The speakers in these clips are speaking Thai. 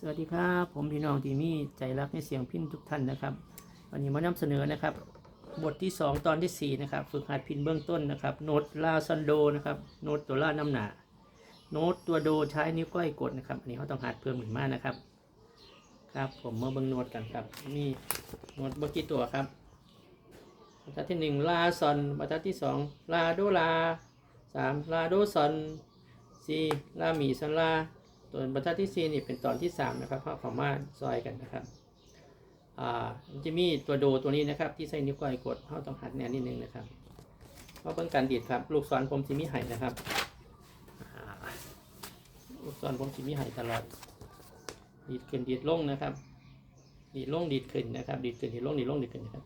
สวัสดีครับผมพี่น้องที่มีใจรักในเสียงพินทุกท่านนะครับ วันนี้มานำเสนอนะครับ บทที่ 2 ตอนทีสี่ 4 นะครับ ฝึกหัดพินเบื้องต้นนะครับ โน้ตลาซันโดนะครับ โน้ตตัวลาน้ำหนา โน้ตตัวโดใช้นิ้วก้อยกดนะครับ อันนี้เขาต้องหัดเพิ่มขึ้นมากนะครับ ครับผมมาเบิ่งโน้ตกันครับนี่โน้ตเมื่อกี้ตัวครับบรรทัดที่หนึ่งลาซอนบรรทัดที่สองลาโดลาสามลาโดซอนสี่ลามีซอนลา ตัวบรรทัดที่4นี่เป็นตอนที่ 3 นะครับเข้าเขามาซอยกันนะครับอ่าจะมีตัวโดตัวนี้นะครับ ที่ใส่นิ้วก้อยกดเขาต้องหัดแนวนิดนึงนะครับเพราะเป็นการดีดครับ ลูกศรผมสิมีไห่นะครับลูกศรผมสิมีไห่ตลอด ดีดขึ้นดีดลงนะครับ ดีดลงดีดขึ้นนะครับ ดีดขึ้นดีดลงดีดลงดีดขึ้นนะครับ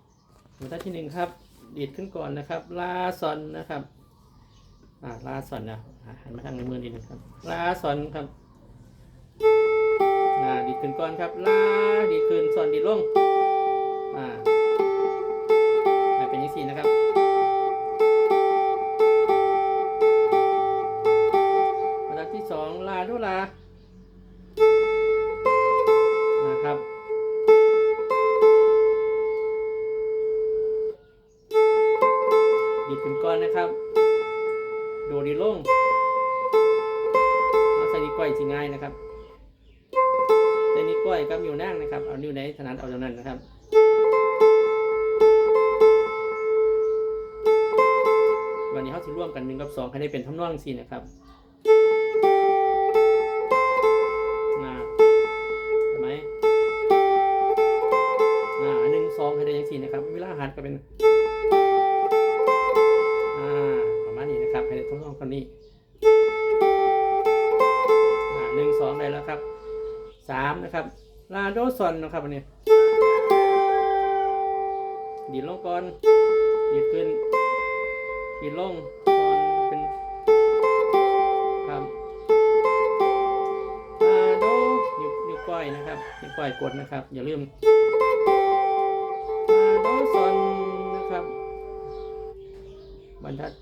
บรรทัดที่หนึ่งครับ ดีดขึ้นก่อนนะครับ ลาซอนนะครับอ่าลาซอนนะอ่าหันมาทางในมือนิดนึงครับ ลาซอนครับ อ่าดีขึ้นก่อนครับลาดีขึ้นส่วนดีลงอ่าเป็นย่างสี่นะครับระดับที่สองลาดูลานะครับดีขึ้นก่อนนะครับ โดดีลงเอาใส่นิ้วก้อยสิง่ายนะครับ ก้อยกับนิ้วนางนะครับ เอานิ้วไหนถนัดเอาตรงนั้นนะครับวันนี้เขาจะร่วมกันหนึ่งกับสองให้ได้เป็นทำนองสี่นะครับนะทำไมนะหนึ่งสองให้ได้ยังสี่นะครับ เวลาหัดก็เป็น อ่า ประมาณนี้นะครับ ให้ได้ทำนองคนนี้ สามนะครับลาโดซอนนะครับอันนี้ดีดลงก่อนดีดขึ้นดีดลงตอนเป็นครับลาโดนิ้วนิ้วก้อยนะครับนิ้วก้อยกดนะครับ อย่าลืมลาโดซอนนะครับ บรรทัด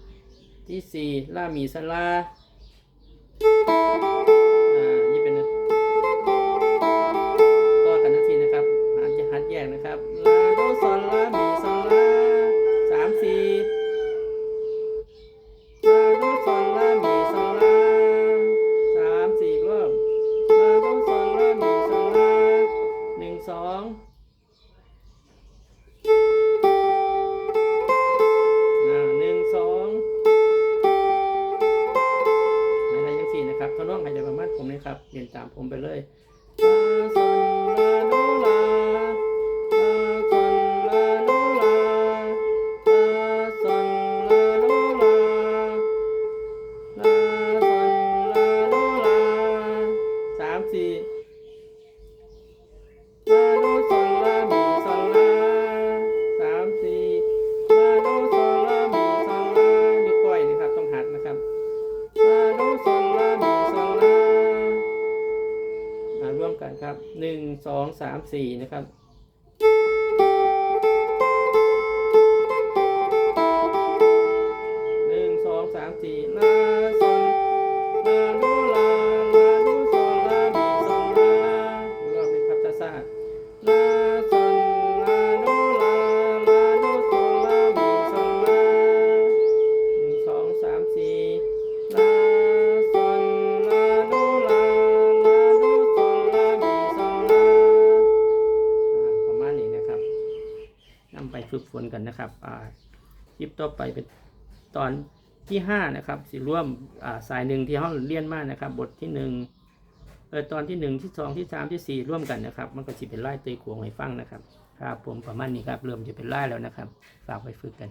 ที่สี่ลามีสลา รียนตามผมไปเลย มาร่วมกันครับหนึ่งสองสามสี่นะครับหนึ่งสองสามสี่ลาซอน ฝนกันนะครับอ่าคลิปต่อไปเป็นตอนที่ห้านะครับสิร่วมอ่าสายหนึ่งที่ห้องเรียนมากนะครับ บทที่หนึ่งเออตอนที่หนึ่งที่สองที่สามที่สี่ร่วมกันนะครับ มันก็จะเป็นไล่ตีขวงให้ฟังนะครับครับผมประมาณนี้ครับเริ่มจะเป็นไล่แล้วนะครับ ฝากไปฝึกกัน